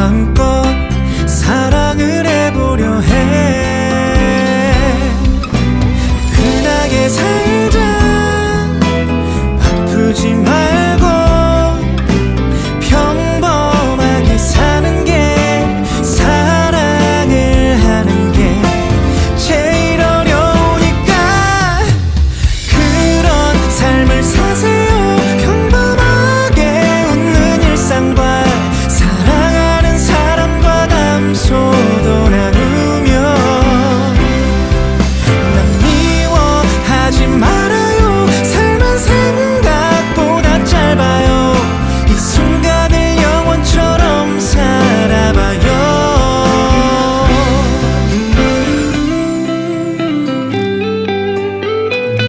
마음껏 사랑을 해보려 해. 흔하게 살자. 아프지 말